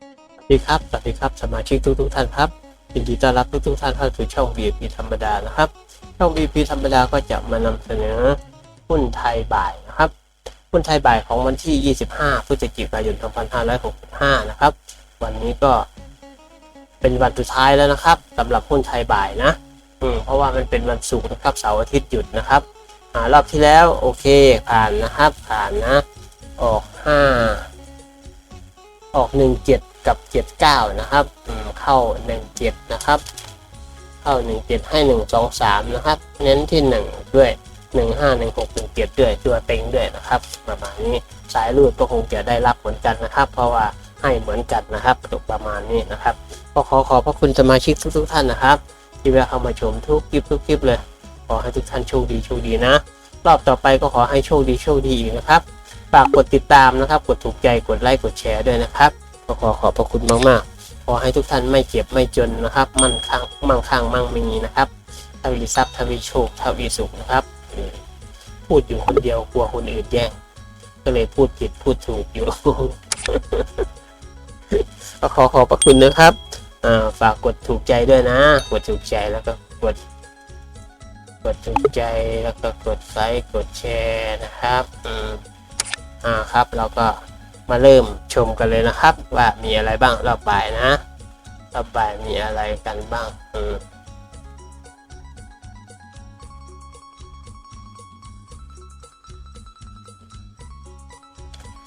สวัสดีครับ สวัสดีครับ สมาชิกทุกทุกๆท่านครับยินดีต้อนรับทุกทุกๆท่านเข้าสู่ช่อง VIP ธรรมดานะครับ ช่อง VIP ธรรมดาก็จะมานำเสนอหุ้นไทยบ่ายนะครับหุ้นไทยบ่ายของวันที่ 25 พฤศจิกายน 2565 นะครับ วันนี้ก็เป็นวันสุดท้ายแล้วนะครับสำหรับหุ้นไทยบ่ายนะอืมเพราะว่ามันเป็นวันศุกร์นะครับ เสาร์อาทิตย์หยุดนะครับอ่ารอบที่แล้วโอเคผ่านนะครับ ผ่านนะ ออก 5 ออก 17 กับ 79 นะครับ เข้า 17 นะครับ เข้า 17 ให้ 1 2 3 นะครับ เน้นที่ 1 ด้วย 1 5 1 6 1 7 ด้วย ตัวเต็งด้วยนะครับ ประมาณนี้ สายรูดก็คงจะได้รับเหมือนกันนะครับ เพราะว่าให้เหมือนกันนะครับตกประมาณนี้นะครับ ก็ขอขอบพระคุณสมาชิกทุกๆท่านนะครับ ที่แวะเข้ามาชมทุกคลิปทุกคลิปเลย ขอให้ทุกท่านโชคดีโชคดีนะ รอบต่อไปก็ขอให้โชคดีโชคดีอีกนะครับ ฝากกดติดตามนะครับ กดถูกใจกดไลค์กดแชร์ด้วยนะครับก็ขอขอบพระคุณมากๆ ขอให้ทุกท่านไม่เจ็บไม่จนนะครับ มั่นคงมั่งคั่งมั่งมีนะครับทวีทรัพย์ทวีโชคทวีสุขนะครับ พูดอยู่คนเดียวกลัวคนอื่นแย่งก็เลยพูดผิดพูดถูกอยู่ก็ขอขอบพระคุณนะครับฝากกดถูกใจด้วยนะ กดถูกใจแล้วก็กด กดถูกใจแล้วก็กดไลค์กดแชร์นะครับ อ่าครับ เราก็มาเริ่มชมกันเลยนะครับ ว่ามีอะไรบ้างรอบบ่ายนะรอบบ่ายมีอะไรกันบ้างอืม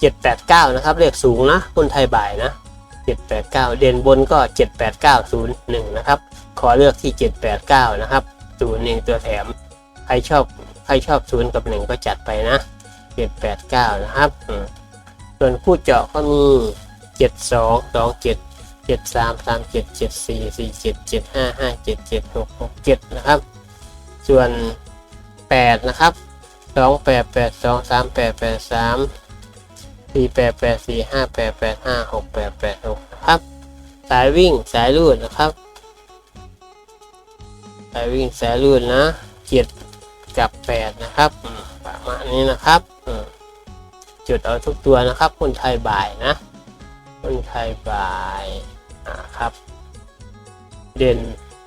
เจ็ดแปดเก้านะครับเลขสูงนะคนไทยบ่ายนะเจ็ดแปดเก้าเด่นบนก็เจ็ดแปดเก้าศูนย์หนึ่งนะครับ ขอเลือกที่เจ็ดแปดเก้านะครับศูนย์หนึ่งตัวแถม ใครชอบใครชอบศูนย์กับหนึ่งก็จัดไปนะ เจ็ดแปดเก้านะครับ ส่วนคู่เจาะก็มีเจ็ดสองสองเจ็ดเจ็ดสามสามเจ็ดเจ็ดสี่สี่เจ็ดเจ็ดห้าห้าเจ็ดเจ็ดหกหกเจ็ดนะครับ ส่วนแปดนะครับสองแปดแปดสองสามแปดแปดสามสี่แปดแปดสี่ห้าแปดแปดห้าหกแปดแปดหกนะครับ สายวิ่งสายรูดนะครับ สายวิ่งสายรูดนะเจ็ดกับแปดนะครับ ประมาณนี้นะครับ จุดเอาทุกตัวนะครับ คนไทยบ่ายนะ คนไทยบ่ายอ่าครับ เด่น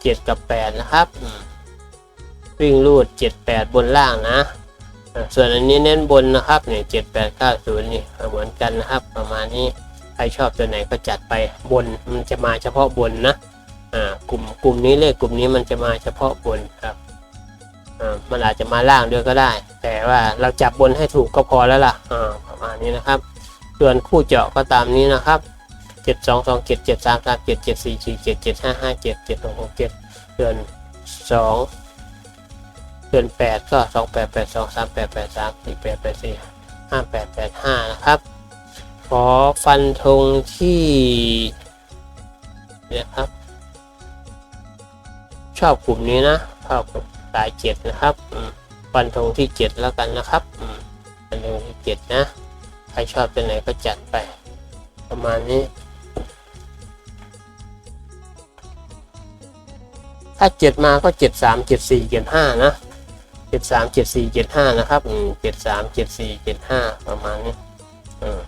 เจ็ดกับแปดนะครับ วิ่งรูดเจ็ดแปดบนล่างนะส่วนอันนี้เน้นบนนะครับเนี่ยเจ็ดแปดเก้าศูนย์นี่เหมือนกันนะครับ ประมาณนี้ใครชอบตัวไหนก็จัดไปบนมันจะมาเฉพาะบนนะอ่ากลุ่มกลุ่มนี้เลขกลุ่มนี้มันจะมาเฉพาะบนครับ อ่ามันอาจจะมาล่างด้วยก็ได้ แต่ว่าเราจับบนให้ถูกก็พอแล้วล่ะอ่าประมาณนี้นะครับ ส่วนคู่เจาะก็ตามนี้นะครับเจ็ดสองสองเจ็ดเจ็ดสามสามเจ็ดเจ็ดสี่สี่เจ็ดเจ็ดห้าห้าเจ็ดเจ็ดหกหกเจ็ดส่วนสองส่วนแปดก็สองแปดแปดสองสามแปดแปดสามสี่แปดแปดสี่ห้าแปดแปดห้านะครับ ขอฟันธงที่เนี่ยครับ ชอบกลุ่มนี้นะชอบกลุ่ม สายเจ็ดนะครับฟันธงที่เจ็ดแล้วกันนะครับฟันธงที่เจ็ดนะ ใครชอบเป็นไหนก็จัดไป ประมาณนี้ ถ้าเจ็ดมาก็เจ็ดสามเจ็ดสี่เจ็ดห้านะเจ็ดสามเจ็ดสี่เจ็ดห้านะครับเจ็ดสามเจ็ดสี่เจ็ดห้าประมาณนี้อืม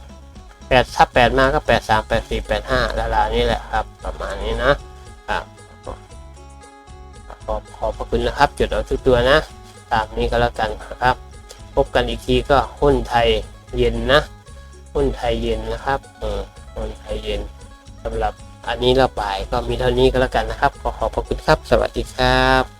แปดถ้าแปดมาก็แปดสามแปดสี่แปดห้าละลานี่แหละครับ ประมาณนี้นะ ขอบขอบพระคุณนะครับ จดเอาทุกตัวนะ ตามนี้ก็แล้วกันนะครับ พบกันอีกทีก็หุ้นไทยเย็นนะ หุ้นไทยเย็นนะครับเออหุ้นไทยเย็นสำหรับอันนี้ระบายก็มีเท่านี้ก็แล้วกันนะครับ ขอขอบพระคุณครับ สวัสดีครับ